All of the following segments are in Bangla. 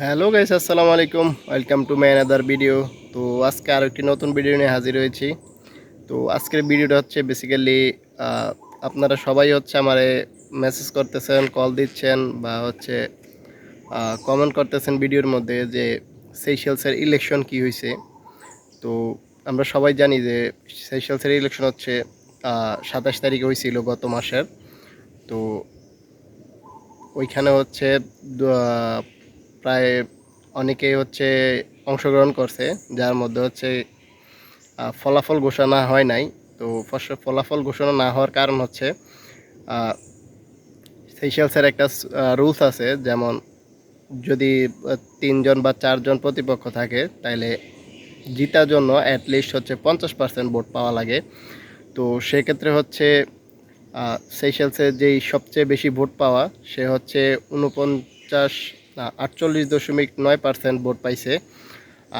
হ্যালো গাইস, আসসালামু আলাইকুম। Welcome to my another video তো আজকে আরও একটি নতুন ভিডিও নিয়ে হাজির হয়েছি। তো আজকের ভিডিওটা হচ্ছে বেসিক্যালি আপনারা সবাই হচ্ছে আমারে মেসেজ করতেছেন কল দিচ্ছেন বা হচ্ছে কমেন্ট করতেছেন ভিডিওর মধ্যে যে সেইশেলসের ইলেকশন কি হয়েছে তো আমরা সবাই জানি যে সেইশেলসের ইলেকশন হচ্ছে সাতাশ তারিখে হয়েছিল গত মাসের। তো ওইখানে হচ্ছে প্রায় অনেকেই হচ্ছে অংশগ্রহণ করছে, যার মধ্যে হচ্ছে ফলাফল ঘোষণা হয় নাই। তো ফলাফল ঘোষণা না হওয়ার কারণ হচ্ছে সেইশেলসের একটা রুলস আছে, যেমন যদি তিনজন বা চারজন প্রতিপক্ষ থাকে তাহলে জিতার জন্য অ্যাটলিস্ট হচ্ছে পঞ্চাশ পার্সেন্ট ভোট পাওয়া লাগে। তো সেক্ষেত্রে হচ্ছে সেইশেলসে যেই সবচেয়ে বেশি ভোট পাওয়া, সে হচ্ছে উনপঞ্চাশ আটচল্লিশ দশমিক নয় পার্সেন্ট ভোট পাইছে।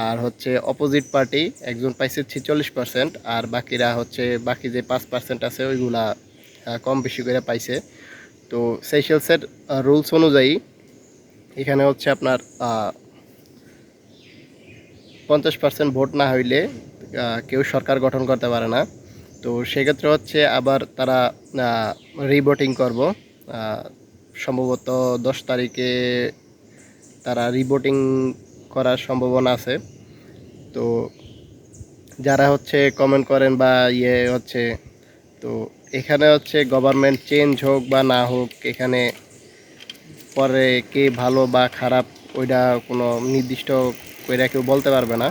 আর হচ্ছে অপোজিট পার্টি একজন পাইছে ছেচল্লিশ পার্সেন্ট আর বাকিরা হচ্ছে বাকি যে পাঁচ পার্সেন্ট আছে, ওইগুলা কম বেশি করে পাইছে। তো সেইশেলসের রুলস অনুযায়ী এখানে হচ্ছে আপনার পঞ্চাশ পার্সেন্ট ভোট না হইলে কেউ সরকার গঠন করতে পারে না। তো সেক্ষেত্রে হচ্ছে আবার তারা রিভোটিং করব। সম্ভবত দশ তারিখে তারা রিভোটিং করার সম্ভাবনা আছে। তো যারা হচ্ছে কমেন্ট করেন বা ইয়ে হচ্ছে, তো এখানে হচ্ছে গভর্নমেন্ট চেঞ্জ হোক বা না হোক, এখানে পরে কে ভালো বা খারাপ, ওইটা কোনো নির্দিষ্ট কইরা কেউ বলতে পারবে না।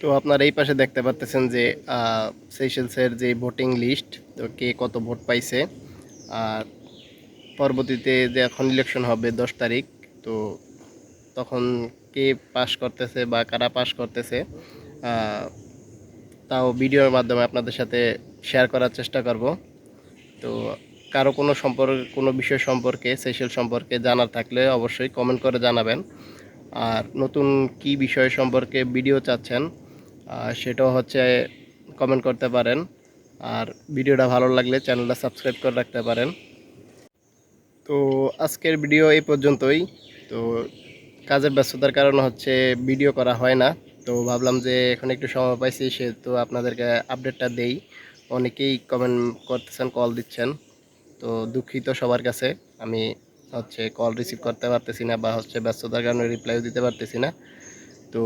তো আপনারা এই পাশে দেখতে পাচ্তেছেন যে সেশনসের যে ভোটিং লিস্ট তো কে কত ভোট পাইছে, আর পরবর্তীতে যে এখন ইলেকশন হবে দশ তারিখ, তো তখন কে পাস করতেছে বা কারা পাস করতেছে তাও ভিডিওর মাধ্যমে আপনাদের সাথে শেয়ার করার চেষ্টা করব। তো কারও কোনো সম্পর্ক, কোনো বিষয় সম্পর্কে সেশন সম্পর্কে জানার থাকলে অবশ্যই কমেন্ট করে জানাবেন। আর নতুন কি বিষয় সম্পর্কে ভিডিও চাচ্ছেন সেটাও হচ্ছে কমেন্ট করতে পারেন। আর ভিডিওটা ভালো লাগলে চ্যানেলটা সাবস্ক্রাইব করে রাখতে পারেন। তো আজকের ভিডিও এই পর্যন্তই। তো কাজের ব্যস্ততার কারণে হচ্ছে ভিডিও করা হয় না। তো ভাবলাম যে এখন একটু সময় পাইছি, সেহেতু আপনাদেরকে আপডেটটা দেই। অনেকেই কমেন্ট করতেছেন কল দিচ্ছেন। তো দুঃখিত সবার কাছে। আমি হচ্ছে কল রিসিভ করতে পারতেছি না বা হচ্ছে ব্যস্ততার কারণে রিপ্লাইও দিতে পারতেছি না। তো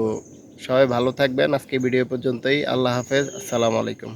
সবাই ভালো থাকবেন। আজকে ভিডিও পর্যন্তই। আল্লাহ হাফেজ। আসসালামু আলাইকুম।